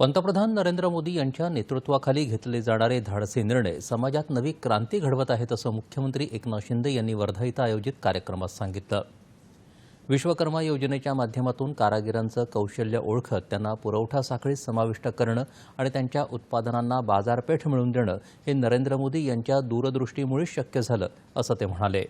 पंतप्रधान नरेंद्र मोदी यांच्या नेतृत्वाखाली घेतले जाणारे धाडसी निर्णय समाजात नवी क्रांती घडवत आहेत असं मुख्यमंत्री एकनाथ शिंदे यांनी वर्धा इथं आयोजित कार्यक्रमात सांगितलं. विश्वकर्मा योजनेच्या माध्यमातून कारागिरांचं कौशल्य ओळखत त्यांना पुरवठा साखळीत समाविष्ट करणं आणि त्यांच्या उत्पादनांना बाजारपेठ मिळवून देणं हे नरेंद्र मोदी यांच्या दूरदृष्टीमुळेच शक्य झालं असं ते म्हणाले.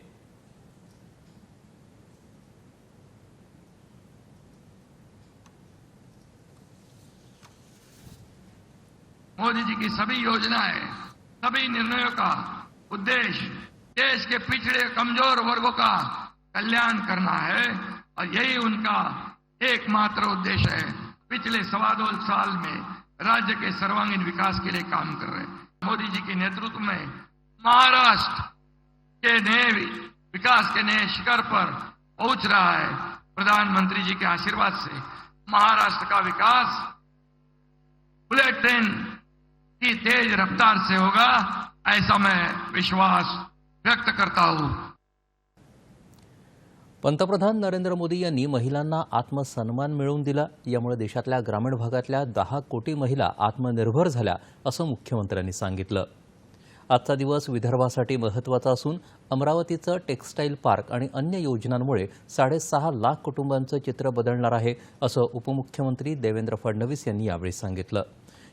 मोदी जी की सभी योजनाएँ, सभी निर्णयों का उद्देश्य देश के पिछड़े कमज़ोर वर्गों का कल्याण करना है और यही उनका एकमात्र उद्देश्य है। पिछले सवा दो साल में राज्य के सर्वांगीण विकास के लिए काम कर रहे हैं। मोदी जी के नेतृत्व में महाराष्ट्र के नए विकास के नए शिखर पर पहुँच रहा है। प्रधानमंत्री जी के आशीर्वाद से महाराष्ट्र का विकास बुलेट ट्रेन इतनी तेज रफ्तार से होगा ऐसा मैं विश्वास व्यक्त करता हूं। पंतप्रधान नरेंद्र मोदी यांनी महिलांना आत्मसन्मान मिळवून दिला. यामुळे देशातल्या ग्रामीण भागातल्या दहा कोटी महिला आत्मनिर्भर झाल्या असं मुख्यमंत्र्यांनी सांगितलं. आजचा दिवस विदर्भासाठी महत्त्वाचा असून अमरावतीचं टेक्स्टाईल पार्क आणि अन्य योजनांमुळे साडेसहा लाख कुटुंबांचं चित्र बदलणार आहे असं उपमुख्यमंत्री देवेंद्र फडणवीस यांनी यावेळी सांगितलं.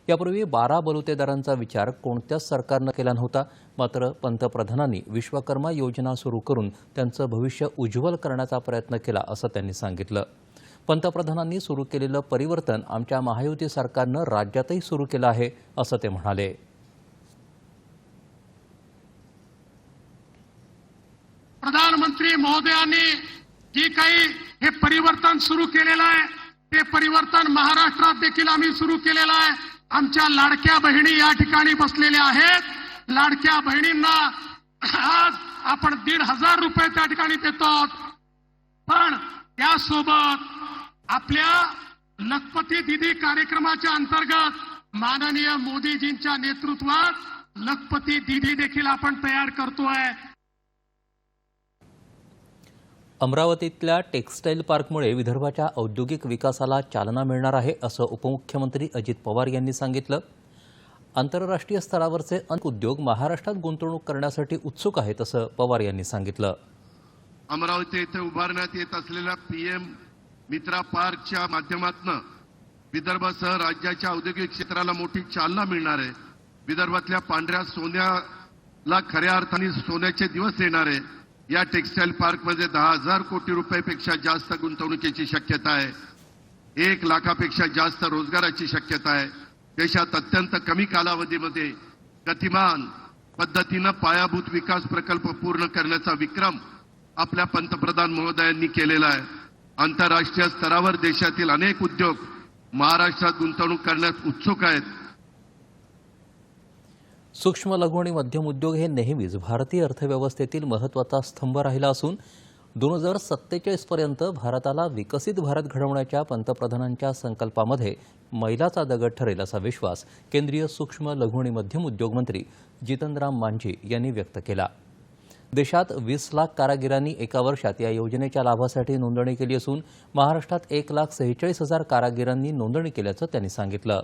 यापूर्वी बारा बलुतेदारांचा विचार कोणत्याच सरकारनं केला नव्हता. मात्र पंतप्रधानांनी विश्वकर्मा योजना सुरू करून त्यांचं भविष्य उज्ज्वल करण्याचा प्रयत्न केला असं त्यांनी सांगितलं. पंतप्रधानांनी सुरू केलेलं परिवर्तन आमच्या महायुती सरकारनं राज्यातही सुरू केलं आहे असं ते म्हणाले. प्रधानमंत्री महोदयांनी जे काही हे परिवर्तन सुरू केलेलं आहे ते परिवर्तन महाराष्ट्रात देखील आम्ही सुरू केलेलं आहे. आमच्या लाडक्या बहिणी या ठिकाणी बसलेल्या आहेत. लाडक्या बहिणींना आज आपण दीड हजार रुपये त्या ठिकाणी देतो. पण त्यासोबत आपल्या लखपती दिदी कार्यक्रमाच्या अंतर्गत माननीय मोदीजींच्या नेतृत्वात लखपती दिदी देखील आपण तयार करतोय. अमरावतीतल्या टेक्स्टाईल पार्कमुळे विदर्भाच्या औद्योगिक विकासाला चालना मिळणार आहे असं उपमुख्यमंत्री अजित पवार यांनी सांगितलं. आंतरराष्ट्रीय स्तरावरचे अनेक उद्योग महाराष्ट्रात गुंतवणूक करण्यासाठी उत्सुक आहेत असं पवार यांनी सांगितलं. अमरावती येथे उभारण्यात येत असलेल्या पीएम मित्रा पार्कच्या माध्यमातून विदर्भासह राज्याच्या औद्योगिक क्षेत्राला मोठी चालना मिळणार आहे. विदर्भातल्या पांढऱ्या सोन्याला खऱ्या अर्थाने सोन्याचे दिवस येणार आहे. या टेक्स्टाईल पार्कमध्ये दहा हजार कोटी रुपयापेक्षा जास्त गुंतवणुकीची शक्यता आहे. एक लाखापेक्षा जास्त रोजगाराची शक्यता आहे. देशात अत्यंत कमी कालावधीमध्ये गतिमान पद्धतीनं पायाभूत विकास प्रकल्प पूर्ण करण्याचा विक्रम आपल्या पंतप्रधान महोदयांनी केलेला आहे. आंतरराष्ट्रीय स्तरावर देशातील अनेक उद्योग महाराष्ट्रात गुंतवणूक करण्यास उत्सुक आहेत. सूक्ष्म लघु आणि मध्यम उद्योग हे नेहमीच भारतीय अर्थव्यवस्थेतील महत्त्वाचा स्तंभ राहिला असून दोन हजार सत्तेचाळीसपर्यंत भारताला विकसित भारत घडवण्याच्या पंतप्रधानांच्या संकल्पामध्ये मैलाचा दगड ठरेल असा विश्वास केंद्रीय सूक्ष्म लघु आणि मध्यम उद्योग मंत्री जितनराम मांझी यांनी व्यक्त केला. देशात वीस लाख कारागिरांनी एका वर्षात या योजनेच्या लाभासाठी नोंदणी केली असून महाराष्ट्रात एक लाख सेहेचाळीस हजार कारागिरांनी नोंदणी केल्याचं त्यांनी सांगितलं.